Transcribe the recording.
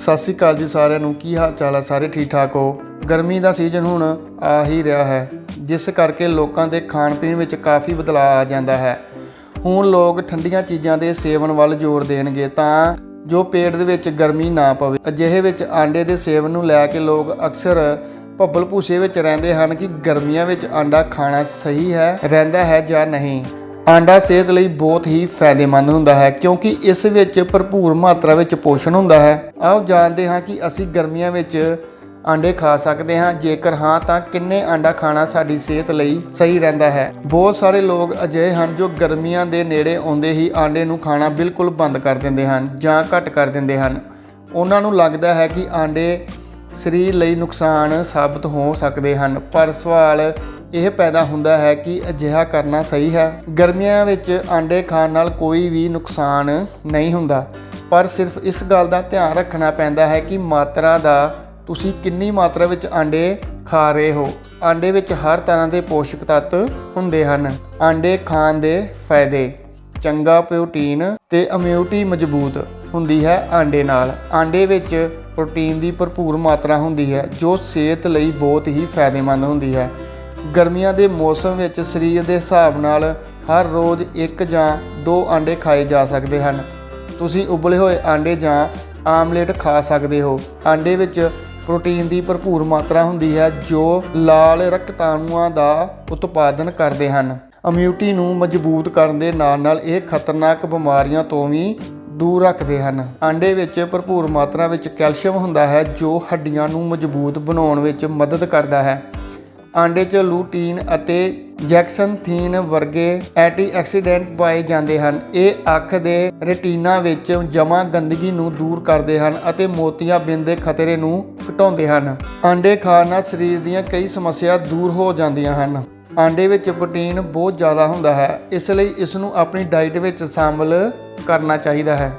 ਸਤਿ ਸ਼੍ਰੀ ਅਕਾਲ ਜੀ ਸਾਰਿਆਂ ਨੂੰ। ਕੀ ਹਾਲ ਚਾਲ ਹੈ ਸਾਰੇ ਠੀਕ ਠਾਕ ਹੋ? ਗਰਮੀ ਦਾ ਸੀਜ਼ਨ ਹੁਣ ਆ ਹੀ ਰਿਹਾ ਹੈ, ਜਿਸ ਕਰਕੇ ਲੋਕਾਂ ਦੇ ਖਾਣ ਪੀਣ ਵਿੱਚ ਕਾਫੀ ਬਦਲਾਅ ਆ ਜਾਂਦਾ ਹੈ। ਹੁਣ ਲੋਕ ਠੰਡੀਆਂ ਚੀਜ਼ਾਂ ਦੇ ਸੇਵਨ ਵੱਲ ਜ਼ੋਰ ਦੇਣਗੇ ਤਾਂ ਜੋ ਪੇਟ ਦੇ ਵਿੱਚ ਗਰਮੀ ਨਾ ਪਵੇ। ਅਜਿਹੇ ਵਿੱਚ ਆਂਡੇ ਦੇ ਸੇਵਨ ਨੂੰ ਲੈ ਕੇ ਲੋਕ ਅਕਸਰ ਭੱਬਲ ਭੂਸੇ ਵਿੱਚ ਰਹਿੰਦੇ ਹਨ ਕਿ ਗਰਮੀਆਂ ਵਿੱਚ ਆਂਡਾ ਖਾਣਾ ਸਹੀ ਹੈ, ਰਹਿੰਦਾ ਹੈ ਜਾਂ ਨਹੀਂ। ਆਂਡਾ ਸਿਹਤ ਲਈ ਬਹੁਤ ਹੀ ਫਾਇਦੇਮੰਦ ਹੁੰਦਾ ਹੈ, ਕਿਉਂਕਿ ਇਸ ਵਿੱਚ ਭਰਪੂਰ ਮਾਤਰਾ ਵਿੱਚ ਪੋਸ਼ਣ ਹੁੰਦਾ ਹੈ। ਆਓ ਜਾਣਦੇ ਹਾਂ ਕਿ ਅਸੀਂ ਗਰਮੀਆਂ ਵਿੱਚ ਆਂਡੇ ਖਾ ਸਕਦੇ ਹਾਂ। ਜੇਕਰ ਹਾਂ, ਤਾਂ ਕਿੰਨੇ ਆਂਡਾ ਖਾਣਾ ਸਾਡੀ ਸਿਹਤ ਲਈ ਸਹੀ ਰਹਿੰਦਾ ਹੈ? ਬਹੁਤ ਸਾਰੇ ਲੋਕ ਅਜਿਹੇ ਹਨ ਜੋ ਗਰਮੀਆਂ ਦੇ ਨੇੜੇ ਆਉਂਦੇ ਹੀ ਆਂਡੇ ਨੂੰ ਖਾਣਾ ਬਿਲਕੁਲ ਬੰਦ ਕਰ ਦਿੰਦੇ ਹਨ ਜਾਂ ਘੱਟ ਕਰ ਦਿੰਦੇ ਹਨ। ਉਹਨਾਂ ਨੂੰ ਲੱਗਦਾ ਹੈ ਕਿ ਆਂਡੇ ਸਰੀਰ ਲਈ ਨੁਕਸਾਨ ਸਾਬਤ ਹੋ ਸਕਦੇ ਹਨ, ਪਰ ਸਵਾਲ ਇਹ ਪੈਦਾ ਹੁੰਦਾ ਹੈ ਕਿ ਅਜਿਹਾ ਕਰਨਾ ਸਹੀ ਹੈ। ਗਰਮੀਆਂ ਵਿੱਚ ਆਂਡੇ ਖਾਣ ਨਾਲ ਕੋਈ ਵੀ ਨੁਕਸਾਨ ਨਹੀਂ ਹੁੰਦਾ। ਪਰ ਸਿਰਫ ਇਸ ਗੱਲ ਦਾ ਧਿਆਨ ਰੱਖਣਾ ਪੈਂਦਾ ਹੈ ਕਿ ਮਾਤਰਾ ਦਾ ਤੁਸੀਂ ਕਿੰਨੀ ਮਾਤਰਾ ਵਿੱਚ ਆਂਡੇ ਖਾ ਰਹੇ ਹੋ। ਆਂਡੇ ਵਿੱਚ ਹਰ ਤਰ੍ਹਾਂ ਦੇ ਪੋਸ਼ਕ ਤੱਤ ਹੁੰਦੇ ਹਨ। ਆਂਡੇ ਖਾਣ ਦੇ ਫਾਇਦੇ। ਚੰਗਾ ਪ੍ਰੋਟੀਨ ਤੇ ਇਮਿਊਨਿਟੀ ਮਜ਼ਬੂਤ ਹੁੰਦੀ ਹੈ ਆਂਡੇ ਨਾਲ। ਆਂਡੇ ਵਿੱਚ ਪ੍ਰੋਟੀਨ ਦੀ ਭਰਪੂਰ ਮਾਤਰਾ ਹੁੰਦੀ ਹੈ, ਜੋ ਸਿਹਤ ਲਈ ਬਹੁਤ ਹੀ ਫਾਇਦੇਮੰਦ ਹੁੰਦੀ ਹੈ। ਗਰਮੀਆਂ ਦੇ ਮੌਸਮ ਵਿੱਚ ਸਰੀਰ ਦੇ ਹਿਸਾਬ ਨਾਲ ਹਰ ਰੋਜ਼ ਇੱਕ ਜਾਂ ਦੋ ਆਂਡੇ ਖਾਏ ਜਾ ਸਕਦੇ ਹਨ। ਤੁਸੀਂ ਉਬਲੇ ਹੋਏ ਆਂਡੇ ਜਾਂ ਆਮਲੇਟ ਖਾ ਸਕਦੇ ਹੋ। ਆਂਡੇ ਵਿੱਚ ਪ੍ਰੋਟੀਨ ਦੀ ਭਰਪੂਰ ਮਾਤਰਾ ਹੁੰਦੀ ਹੈ, ਜੋ ਲਾਲ ਰਕਤਾਣੂਆਂ ਦਾ ਉਤਪਾਦਨ ਕਰਦੇ ਹਨ। ਇਮਿਊਨਿਟੀ ਨੂੰ ਮਜ਼ਬੂਤ ਕਰਨ ਦੇ ਨਾਲ-ਨਾਲ ਇਹ ਖਤਰਨਾਕ ਬਿਮਾਰੀਆਂ ਤੋਂ ਵੀ ਦੂਰ ਰੱਖਦੇ ਹਨ। ਆਂਡੇ ਵਿੱਚ ਭਰਪੂਰ ਮਾਤਰਾ ਵਿੱਚ ਕੈਲਸ਼ੀਅਮ ਹੁੰਦਾ ਹੈ, ਜੋ ਹੱਡੀਆਂ ਨੂੰ ਮਜ਼ਬੂਤ ਬਣਾਉਣ ਵਿੱਚ ਮਦਦ ਕਰਦਾ ਹੈ। ਆਂਡੇ 'ਚ ਲੂਟੀਨ ਅਤੇ ਜੈਕਸਨਥੀਨ ਵਰਗੇ ਐਂਟੀਆਕਸੀਡੈਂਟ ਪਾਏ ਜਾਂਦੇ ਹਨ। ਇਹ ਅੱਖ ਦੇ ਰੈਟੀਨਾ ਵਿੱਚ ਜਮ੍ਹਾਂ ਗੰਦਗੀ ਨੂੰ ਦੂਰ ਕਰਦੇ ਹਨ ਅਤੇ ਮੋਤੀਆਬਿੰਦ ਦੇ ਖਤਰੇ ਨੂੰ ਘਟਾਉਂਦੇ ਹਨ। ਆਂਡੇ ਖਾਣ ਨਾਲ ਸਰੀਰ ਦੀਆਂ ਕਈ ਸਮੱਸਿਆ ਦੂਰ ਹੋ ਜਾਂਦੀਆਂ ਹਨ। ਆਂਡੇ ਵਿੱਚ ਪ੍ਰੋਟੀਨ ਬਹੁਤ ਜ਼ਿਆਦਾ ਹੁੰਦਾ ਹੈ, ਇਸ ਲਈ ਇਸ ਨੂੰ ਆਪਣੀ ਡਾਈਟ ਵਿੱਚ ਸ਼ਾਮਲ ਕਰਨਾ ਚਾਹੀਦਾ ਹੈ।